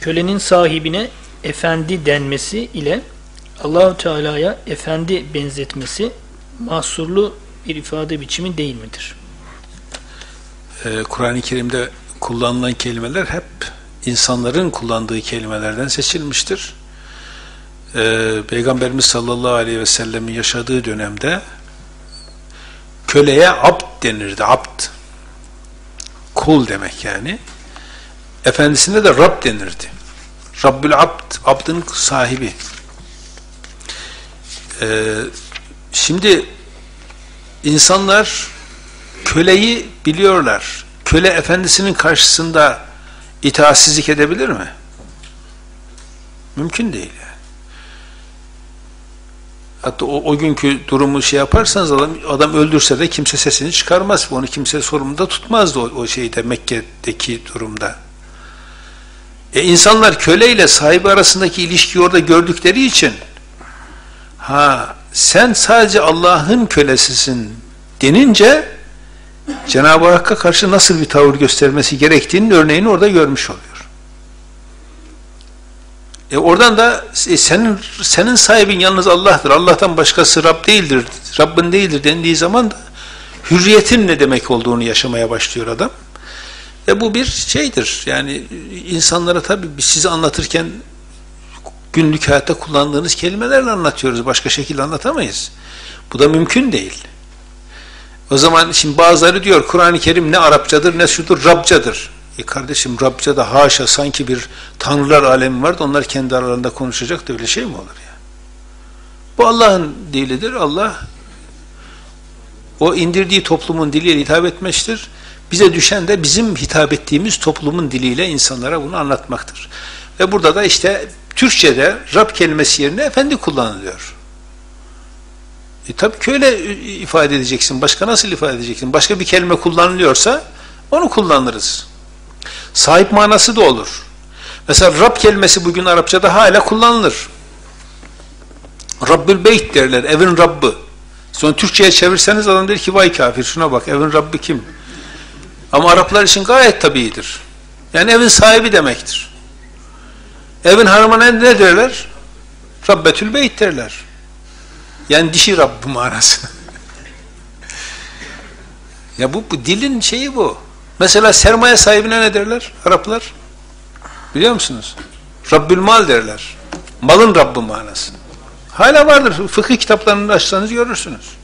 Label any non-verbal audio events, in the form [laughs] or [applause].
kölenin sahibine efendi denmesi ile Allahu Teala'ya efendi benzetmesi mahsurlu bir ifade biçimi değil midir? Ee, Kur'an-ı Kerim'de kullanılan kelimeler hep insanların kullandığı kelimelerden seçilmiştir. Ee, Peygamberimiz sallallahu aleyhi ve sellemin yaşadığı dönemde köleye abd denirdi. Abd. Kul demek yani. Efendisine de Rab denirdi. Rabbül abd. Abdın sahibi. Ee, şimdi insanlar köleyi biliyorlar. Köle efendisinin karşısında itaatsizlik edebilir mi? Mümkün değil yani. Hatta o, o günkü durumu şey yaparsanız adam, adam öldürse de kimse sesini çıkarmaz. Onu kimse sorumluluğunda tutmazdı o, o şeyde Mekke'deki durumda. E insanlar köle ile sahibi arasındaki ilişkiyi orada gördükleri için ha sen sadece Allah'ın kölesisin denince Cenab-ı Hakk'a karşı nasıl bir tavır göstermesi gerektiğinin örneğini orada görmüş oluyor. E oradan da e, senin senin sahibin yalnız Allah'tır. Allah'tan başkası Rab değildir. Rabbin değildir dendiği zaman da hürriyetin ne demek olduğunu yaşamaya başlıyor adam. E bu bir şeydir. Yani insanlara tabii biz size anlatırken günlük hayatta kullandığınız kelimelerle anlatıyoruz. Başka şekilde anlatamayız. Bu da mümkün değil. O zaman şimdi bazıları diyor Kur'an-ı Kerim ne Arapçadır ne şudur Rabçadır. E kardeşim Rabça da haşa sanki bir tanrılar alemi var da onlar kendi aralarında konuşacak da öyle şey mi olur ya? Bu Allah'ın dilidir. Allah o indirdiği toplumun diliyle hitap etmiştir. Bize düşen de bizim hitap ettiğimiz toplumun diliyle insanlara bunu anlatmaktır. Ve burada da işte Türkçe'de Rab kelimesi yerine efendi kullanılıyor. E tabii ki öyle ifade edeceksin. Başka nasıl ifade edeceksin? Başka bir kelime kullanılıyorsa onu kullanırız. Sahip manası da olur. Mesela Rab kelimesi bugün Arapçada hala kullanılır. Rabbül Beyt derler, evin Rabbi. Sonra Türkçe'ye çevirseniz adam der ki vay kafir şuna bak evin Rabbi kim? Ama Araplar için gayet tabiidir. Yani evin sahibi demektir. Evin hanımına ne derler? Rabbetül Beyt derler. Yani dişi Rabb manası. [laughs] ya bu, bu dilin şeyi bu. Mesela sermaye sahibine ne derler Araplar? Biliyor musunuz? Rabbül mal derler. Malın Rabbi manası. Hala vardır. Fıkıh kitaplarını açsanız görürsünüz.